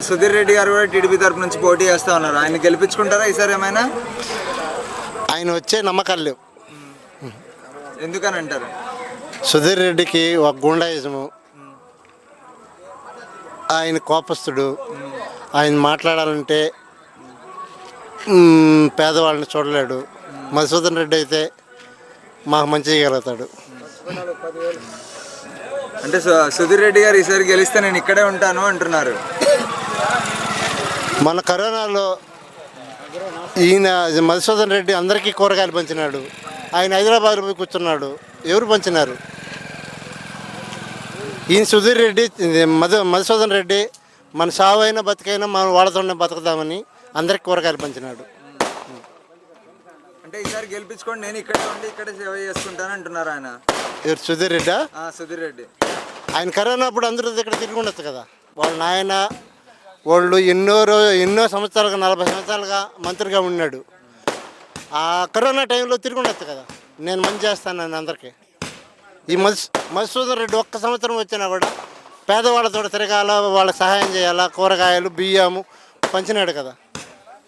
సుధీర్ రెడ్డి గారు కూడా టీడీపీ తరపు నుంచి పోటీ చేస్తా ఉన్నారు. ఆయన గెలిపించుకుంటారా? ఈసారి ఏమైనా? ఆయన వచ్చే నమ్మకాలు లేవు. ఎందుకని అంటారు? సుధీర్ రెడ్డికి ఒక గుండాయిజము. ఆయన కోపస్తుడు ఆయన మాట్లాడాలంటే మ్, పేదవాళ్ళని చూడలేడు. మధుసూదన్ రెడ్డి అయితే మాకు మంచి చేయగలుగుతాడు. అంటే సు- సుధీర్ రెడ్డి గారు ఈసారి గెలిస్తే నేను ఇక్కడే ఉంటాను అంటున్నారు. మన కరోనాలో ఈయన మధుసూదన్ రెడ్డి అందరికీ కూరగాయలు పంచినాడు. ఆయన హైదరాబాద్లో పోయి కూర్చున్నాడు. ఎవరు పంచినారు? ఈయన సుధీర్ రెడ్డి మధు మధుసూదన్ రెడ్డి మన సావు అయినా బతికైనా మనం వాళ్ళతోనే బతుకుదామని అందరికి కూరగాయలు పంచినాడు. అంటే ఈసారి గెలిపించుకోండి నేను ఇక్కడే ఉండి ఇక్కడే సేవ చేసుకుంటాను అంటున్నారు ఆయన. ఎవరు సుధీర్ రెడ్డా? ఆ, సుధీర్ రెడ్డి. ఆయన కరోనా అప్పుడు అందరూ ఇక్కడ తిరిగి ఉండొచ్చు కదా. వాళ్ళ నాయన వాళ్ళు ఎన్నో రోజు ఎన్నో సంవత్సరాలుగా నలభై సంవత్సరాలుగా మంత్రిగా ఉన్నాడు. ఆ కరోనా టైంలో తిరుగుండొచ్చు కదా. నేను మంచి చేస్తాను అందరికీ. ఈ మధు మధుసూదన్ రెడ్డి ఒక్క సంవత్సరం వచ్చినా కూడా పేదవాళ్ళతో తిరగాల వాళ్ళకి సహాయం చేయాలా కూరగాయలు బియ్యము పంచినాడు కదా.